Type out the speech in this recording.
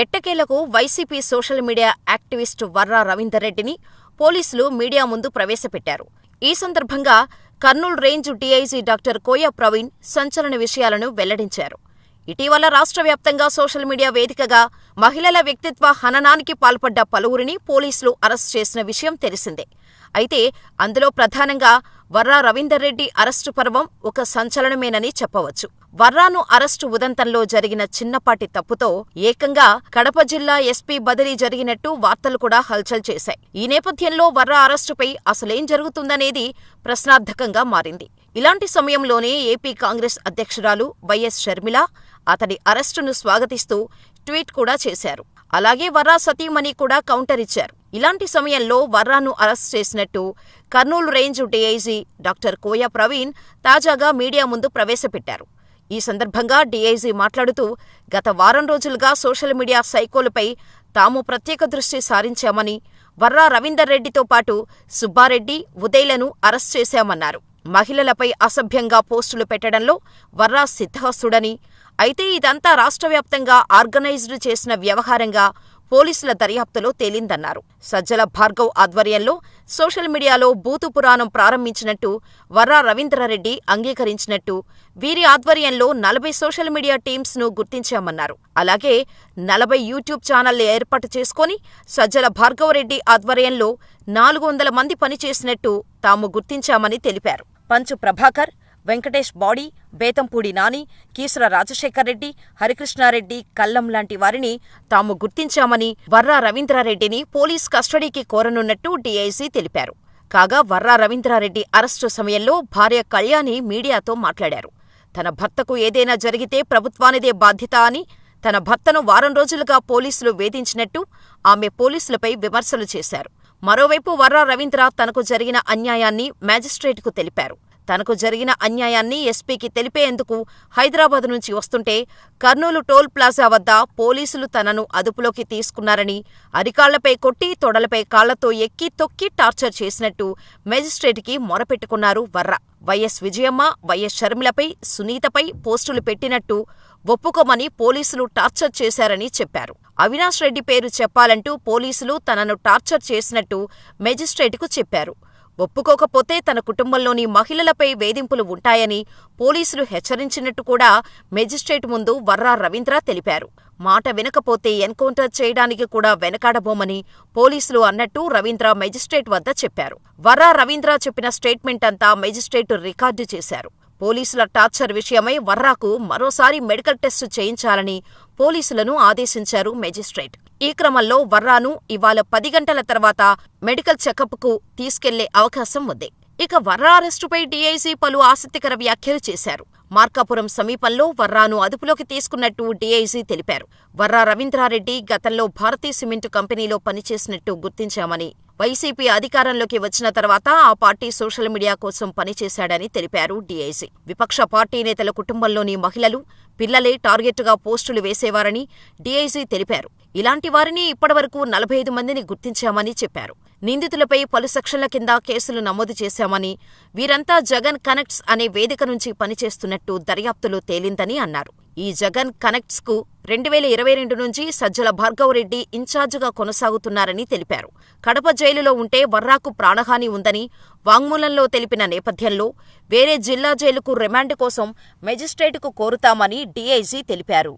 ఎట్టకేలకు YCP social media activist Varra Ravinder రెడ్డిని పోలీసులు మీడియా ముందు ప్రవేశపెట్టారు. ఈ సందర్భంగా Kurnool range DIG doctor Koya Praveen సంచలన విషయాలను వెల్లడించారు. ఇటీవల రాష్ట్ర వ్యాప్తంగా సోషల్ మీడియా వేదికగా మహిళల వ్యక్తిత్వ హననానికి పాల్పడ్డ పలువురిని పోలీసులు అరెస్టు చేసిన విషయం తెలిసిందే. అయితే అందులో ప్రధానంగా వర్రా రవీందర్ రెడ్డి అరెస్టు పర్వం ఒక సంచలనమేనని చెప్పవచ్చు. వర్రాను అరెస్టు ఉదంతంలో జరిగిన చిన్నపాటి తప్పుతో ఏకంగా కడప జిల్లా ఎస్పీ బదిలీ జరిగినట్టు వార్తలు కూడా హల్చల్ చేశాయి. ఈ నేపథ్యంలో వర్రా అరెస్టుపై అసలేం జరుగుతుందనేది ప్రశ్నార్థకంగా మారింది. ఇలాంటి సమయంలోనే ఏపీ కాంగ్రెస్ అధ్యక్షురాలు వైఎస్ షర్మిల అతడి అరెస్టును స్వాగతిస్తూ ట్వీట్ కూడా చేశారు. అలాగే వర్రా సతీమణి కూడా కౌంటర్ ఇచ్చారు. ఇలాంటి సమయంలో వర్రాను అరెస్ట్ చేసినట్టు Kurnool range DIG doctor Koya Praveen తాజాగా మీడియా ముందు ప్రవేశపెట్టారు. ఈ సందర్భంగా డీఐజీ మాట్లాడుతూ గత వారం రోజులుగా సోషల్ మీడియా సైకోలపై తాము ప్రత్యేక దృష్టి సారించామని, వర్రా రవీందర్ రెడ్డితో పాటు సుబ్బారెడ్డి, ఉదయ్లను అరెస్ట్ చేశామన్నారు. మహిళలపై అసభ్యంగా పోస్టులు పెట్టడంలో వర్రా సిద్ధహస్తుడని, అయితే ఇదంతా రాష్ట్రవ్యాప్తంగా ఆర్గనైజ్డ్ చేసిన వ్యవహారంగా పోలీసుల దర్యాప్తులో తేలిందన్నారు. సజ్జల భార్గవ్ ఆధ్వర్యంలో సోషల్ మీడియాలో బూతు పురాణం ప్రారంభించినట్టు వర్రా రవీంద్రారెడ్డి అంగీకరించినట్టు, వీరి ఆధ్వర్యంలో నలభై సోషల్ మీడియా టీమ్స్ను గుర్తించామన్నారు. అలాగే నలభై యూట్యూబ్ ఛానళ్ళు ఏర్పాటు చేసుకొని సజ్జల భార్గవరెడ్డి ఆధ్వర్యంలో నాలుగు వందల మంది పనిచేసినట్టు తాము గుర్తించామని తెలిపారు. పంచు ప్రభాకర్, వెంకటేష్ బాడీ, బేతంపూడి నాని, కీసర రాజశేఖరరెడ్డి హరికృష్ణారెడ్డి, కల్లం లాంటి వారిని తాము గుర్తించామని వర్రా రవీంద్రారెడ్డిని పోలీస్ కస్టడీకి కోరనున్నట్టు డీఐసీ తెలిపారు. కాగా వర్రా రవీంద్రారెడ్డి అరెస్టు సమయంలో భార్య కళ్యాణి మీడియాతో మాట్లాడారు. తన భర్తకు ఏదైనా జరిగితే ప్రభుత్వానిదే బాధ్యత అని, తన భర్తను వారం రోజులుగా పోలీసులు వేధించినట్టు ఆమె పోలీసులపై విమర్శలు చేశారు. మరోవైపు వర్రా రవీంద్ర తనకు జరిగిన అన్యాయాన్ని మ్యాజిస్ట్రేట్కు తెలిపారు. తనకు జరిగిన అన్యాయాన్ని ఎస్పీకి తెలిపేందుకు హైదరాబాద్ నుంచి వస్తుంటే కర్నూలు టోల్ ప్లాజా వద్ద పోలీసులు తనను అదుపులోకి తీసుకున్నారని, అరికాళ్ళపై కొట్టి తొడలపై కాళ్ళతో ఎక్కి తొక్కి టార్చర్ చేసినట్టు మెజిస్ట్రేట్కి మొరపెట్టుకున్నారు వర్ర వైఎస్ విజయమ్మ, వైఎస్ షర్మిలపై, సునీతపై పోస్టులు పెట్టినట్టు ఒప్పుకోమని పోలీసులు టార్చర్ చేశారని చెప్పారు. అవినాష్ రెడ్డి పేరు చెప్పాలంటూ పోలీసులు తనను టార్చర్ చేసినట్టు మెజిస్ట్రేట్కు చెప్పారు. ఒప్పుకోకపోతే తన కుటుంబంలోని మహిళలపై వేధింపులు ఉంటాయని పోలీసులు హెచ్చరించినట్టు కూడా మెజిస్ట్రేట్ ముందు వర్రా రవీంద్ర తెలిపారు. మాట వినకపోతే ఎన్కౌంటర్ చేయడానికి కూడా వెనకాడబోమని పోలీసులు అన్నట్టు రవీంద్ర మెజిస్ట్రేట్ వద్ద చెప్పారు. వర్రా రవీంద్ర చెప్పిన స్టేట్మెంట్ అంతా మెజిస్ట్రేట్ రికార్డు చేశారు. పోలీసుల టార్చర్ విషయమై వర్రాకు మరోసారి మెడికల్ టెస్టు చేయించాలని పోలీసులను ఆదేశించారు మెజిస్ట్రేట్ ఈ క్రమంలో వర్రాను ఇవాళ పది గంటల తర్వాత మెడికల్ చెకప్కు తీసుకెళ్ళే అవకాశం ఉంది. ఇక వర్రా అరెస్టుపై డీఐజీ పలు ఆసక్తికర వ్యాఖ్యలు చేశారు. మార్కాపురం సమీపంలో వర్రాను అదుపులోకి తీసుకున్నట్టు డీఐజీ తెలిపారు. వర్రా రవీంద్రారెడ్డి గతంలో భారతీ సిమెంటు కంపెనీలో పనిచేసినట్టు గుర్తించామని, వైసీపీ అధికారంలోకి వచ్చిన తర్వాత ఆ పార్టీ సోషల్ మీడియా కోసం పనిచేశాడని తెలిపారు డీఐజీ. విపక్ష పార్టీ నేతల కుటుంబంలోని మహిళలు, పిల్లలే టార్గెట్గా పోస్టులు వేసేవారని డీఐజీ తెలిపారు. ఇలాంటి వారిని ఇప్పటివరకు నలభై ఐదు మందిని గుర్తించామని చెప్పారు. నిందితులపై పలు సెక్షన్ల కింద కేసులు నమోదు చేశామని, వీరంతా జగన్ కనెక్ట్స్ అనే వేదిక నుంచి పనిచేస్తున్నట్టు దర్యాప్తులో తేలిందని అన్నారు. ఈ జగన్ కనెక్ట్స్కు రెండు వేల ఇరవై రెండు నుంచి సజ్జల భార్గవరెడ్డి ఇన్ఛార్జిగా కొనసాగుతున్నారని తెలిపారు. కడప జైలులో ఉంటే వర్రాకు ప్రాణహాని ఉందని వాంగ్మూలంలో తెలిపిన నేపథ్యంలో వేరే జిల్లా జైలుకు రిమాండ్ కోసం మెజిస్ట్రేటుకు కోరుతామని డీఐజీ తెలిపారు.